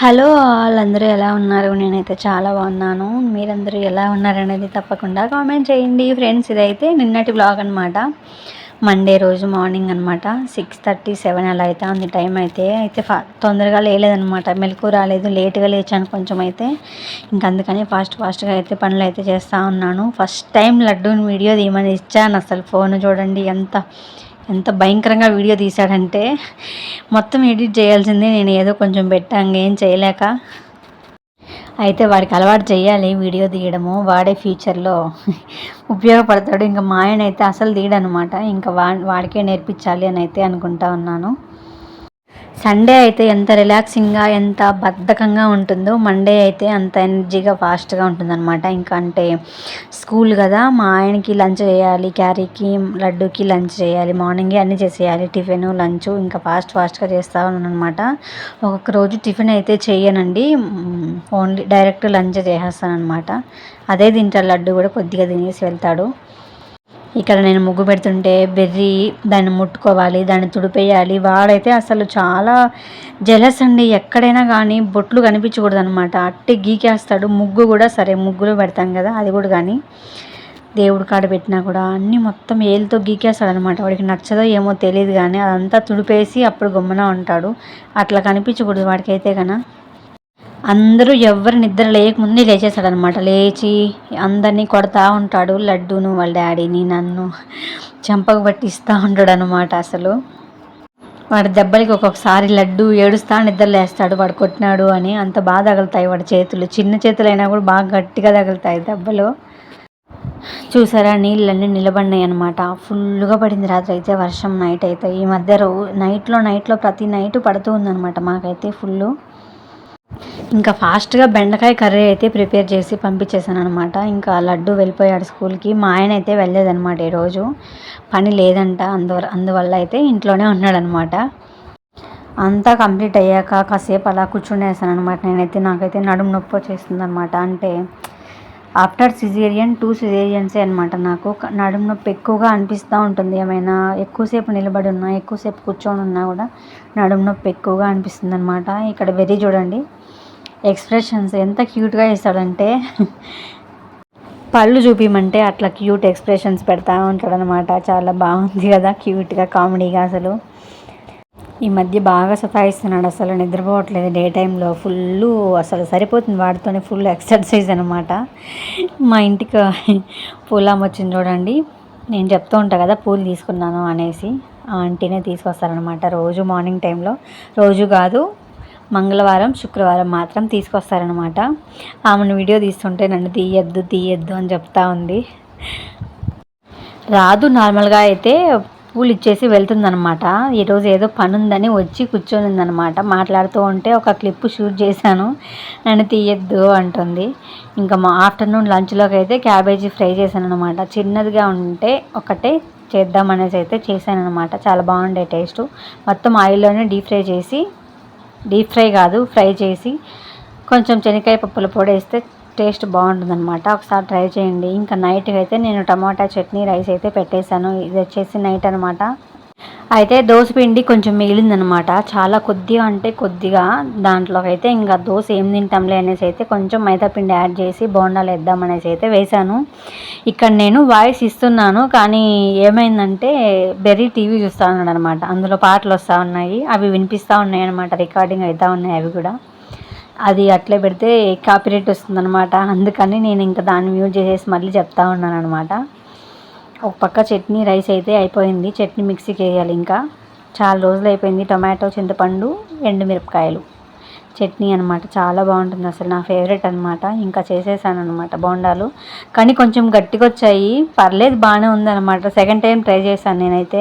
Hello వాళ్ళందరూ ఎలా ఉన్నారు? నేనైతే చాలా బాగున్నాను. మీరందరూ ఎలా ఉన్నారనేది తప్పకుండా కామెంట్ చేయండి. ఫ్రెండ్స్ ఇదైతే నిన్నటి బ్లాగ్ అనమాట మండే రోజు మార్నింగ్ అనమాట సిక్స్ థర్టీ సెవెన్ అలా అయితే ఉంది టైం అయితే. అయితే ఫా తొందరగా లేలేదనమాట మెలకు రాలేదు లేట్గా లేచాను కొంచెం అయితే. ఇంక అందుకని ఫాస్ట్ ఫాస్ట్గా అయితే పనులు అయితే చేస్తూ ఉన్నాను. ఫస్ట్ టైం లడ్డూని వీడియో తీయమని ఇచ్చాను అసలు. ఫోన్ చూడండి ఎంత ఎంత భయంకరంగా వీడియో తీశాడంటే మొత్తం ఎడిట్ చేయాల్సిందే నేను ఏదో కొంచెం పెట్టాం ఏం చేయలేక. అయితే వాడికి అలవాటు చేయాలి వీడియో తీయడము వాడే ఫ్యూచర్లో ఉపయోగపడతాడు. ఇంకా మా ఆయన అయితే అసలు తీయడనమాట ఇంకా వా వాడికే నేర్పించాలి అని అయితే అనుకుంటా ఉన్నాను. సండే అయితే ఎంత రిలాక్సింగ్గా ఎంత బద్ధకంగా ఉంటుందో మండే అయితే అంత ఎనర్జీగా ఫాస్ట్గా ఉంటుందన్నమాట. ఇంకా అంటే స్కూల్ కదా మా ఆయనకి లంచ్ చేయాలి క్యారీకి లడ్డూకి లంచ్ చేయాలి మార్నింగే అన్నీ చేసేయాలి టిఫిన్ లంచ్ ఇంకా ఫాస్ట్ ఫాస్ట్గా చేస్తా ఉన్నాను అనమాట ఒక్కొక్క రోజు టిఫిన్ అయితే చేయనండి ఓన్లీ డైరెక్ట్ లంచ్ చేసేస్తానమాట అదే తింటాడు లడ్డు కూడా కొద్దిగా తినేసి వెళ్తాడు. ఇక్కడ నేను ముగ్గు పెడుతుంటే బెర్రీ దాన్ని ముట్టుకోవాలి దాన్ని తుడిపేయాలి. వాడైతే అసలు చాలా జలస్ అండి. ఎక్కడైనా కానీ బొట్లు కనిపించకూడదు అనమాట అట్టి గీకేస్తాడు. ముగ్గు కూడా సరే ముగ్గులు పెడతాం కదా అది కూడా కానీ దేవుడి కాడ పెట్టినా కూడా అన్నీ మొత్తం ఏళ్ళతో గీకేస్తాడు అనమాట వాడికి నచ్చదో ఏమో తెలియదు కానీ అదంతా తుడిపేసి అప్పుడు గమ్మున ఉంటాడు. అట్లా కనిపించకూడదు వాడికైతే కన్నా అందరూ ఎవరు నిద్ర లేకముందే లేచేస్తాడు అనమాట లేచి అందరినీ కొడతా ఉంటాడు లడ్డూను వాళ్ళ డాడీని నన్ను చెంపకు పట్టిస్తూ ఉంటాడు అనమాట అసలు. వాడి దెబ్బలకి ఒక్కొక్కసారి లడ్డు ఏడుస్తా నిద్ర లేస్తాడు వాడు కొట్టినాడు అని అంత బాగా తగులుతాయి వాడి చేతులు. చిన్న చేతులైనా కూడా బాగా గట్టిగా తగులుతాయి దెబ్బలు. చూసారా? నీళ్ళన్నీ నిలబడినాయి అనమాట ఫుల్గా పడింది రాత్రి అయితే వర్షం నైట్ అయితే. ఈ మధ్య రో నైట్లో నైట్లో ప్రతి నైట్ పడుతూ ఉందన్నమాట మాకైతే ఫుల్ ఇంకా ఫాస్ట్గా బెండకాయ కర్రీ అయితే ప్రిపేర్ చేసి పంపించేసాను అనమాట ఇంకా లడ్డు వెళ్ళిపోయాడు స్కూల్కి. మా ఆయన అయితే వెళ్ళలేదనమాట ఈరోజు. పని లేదంట. అందు అందువల్ల అయితే ఇంట్లోనే ఉన్నాడనమాట అంతా కంప్లీట్ అయ్యాక కాసేపు అలా కూర్చుండేసాను అనమాట నేనైతే. నాకైతే నడుము నొప్పి వచ్చేస్తుంది అనమాట అంటే ఆఫ్టర్ సిజేరియన్ టూ సిజేరియన్సే అనమాట నాకు. నడుము నొప్పి ఎక్కువగా అనిపిస్తూ ఉంటుంది. ఏమైనా ఎక్కువసేపు నిలబడి ఉన్నా ఎక్కువసేపు కూర్చొని ఉన్నా కూడా నడుము నొప్పి ఎక్కువగా అనిపిస్తుంది అనమాట ఇక్కడ వెరీ చూడండి. ఎక్స్ప్రెషన్స్ ఎంత క్యూట్గా ఇస్తాడంటే పళ్ళు చూపిమంటే అట్లా క్యూట్ ఎక్స్ప్రెషన్స్ పెడతా ఉంటాడనమాట చాలా బాగుంది కదా క్యూట్గా కామెడీగా అసలు. ఈ మధ్య బాగా సతాయిస్తున్నాడు అసలు నిద్రపోవట్లేదు డే టైంలో. ఫుల్ అసలు సరిపోతుంది వాడితోనే ఫుల్ ఎక్సర్సైజ్ అనమాట మా ఇంటికి పూలం వచ్చింది చూడండి. నేను చెప్తూ ఉంటాను కదా పూలు తీసుకున్నాను అనేసి. ఆ ఆంటీనే తీసుకొస్తారనమాట రోజు మార్నింగ్ టైంలో. రోజు కాదు మంగళవారం శుక్రవారం మాత్రం తీసుకొస్తారనమాట ఆమెను వీడియో తీస్తుంటే నన్ను తీయద్దు తీయద్దు అని చెప్తా ఉంది. రాదు నార్మల్గా అయితే పూలు ఇచ్చేసి వెళ్తుందనమాట ఈరోజు ఏదో పని ఉందని వచ్చి కూర్చొనిందనమాట మాట్లాడుతూ ఉంటే ఒక క్లిప్ షూట్ చేశాను. నన్ను తీయద్దు అంటుంది. ఇంకా మా ఆఫ్టర్నూన్ లంచ్లోకి అయితే క్యాబేజీ ఫ్రై చేశాను అనమాట చిన్నదిగా ఉంటే ఒకటే చేద్దామనేసి అయితే చేశాను అనమాట చాలా బాగుండే టేస్ట్. మొత్తం ఆయిల్లోనే డీప్ ఫ్రై చేసి డీప్ ఫ్రై కాదు ఫ్రై చేసి కొంచెం శనగకాయ పప్పుల పొడి వేస్తే టేస్ట్ బాగుంటుందన్నమాట. ఒకసారి ట్రై చేయండి. ఇంకా నైట్కి అయితే నేను టమాటా చట్నీ రైస్ అయితే పెట్టేశాను. ఇది వచ్చేసి నైట్ అనమాట అయితే దోశ పిండి కొంచెం మిగిలిందనమాట. చాలా కొద్దిగా అంటే కొద్దిగా. దాంట్లోకి అయితే ఇంకా దోశ ఏం తింటాంలే అనేసి అయితే కొంచెం మైదాపిండి యాడ్ చేసి బోండాలు వేద్దామనేసి అయితే వేశాను. ఇక్కడ నేను వాయిస్ ఇస్తున్నాను కానీ ఏమైందంటే బెర్రీ టీవీ చూస్తూ ఉన్నాడు అనమాట అందులో పాటలు వస్తూ ఉన్నాయి. అవి వినిపిస్తూ ఉన్నాయి అనమాట రికార్డింగ్ అవుతూ ఉన్నాయి అవి కూడా. అది అట్లే పెడితే కాపీరేట్ వస్తుందనమాట అందుకని నేను ఇంకా దాన్ని మ్యూట్ చేసేసి మళ్ళీ చెప్తా ఉన్నాను అనమాట ఒక పక్క చట్నీ రైస్ అయితే అయిపోయింది. చట్నీ మిక్సీకి వేయాలి ఇంకా. చాలా రోజులు అయిపోయింది. టొమాటో చింతపండు ఎండుమిరపకాయలు చట్నీ అనమాట చాలా బాగుంటుంది అసలు. నా ఫేవరెట్ అనమాట ఇంకా చేసేసాను అనమాట బోండాలు. కానీ కొంచెం గట్టిగా వచ్చాయి. పర్లేదు బాగానే ఉందన్నమాట. సెకండ్ టైం ట్రై చేశాను నేనైతే.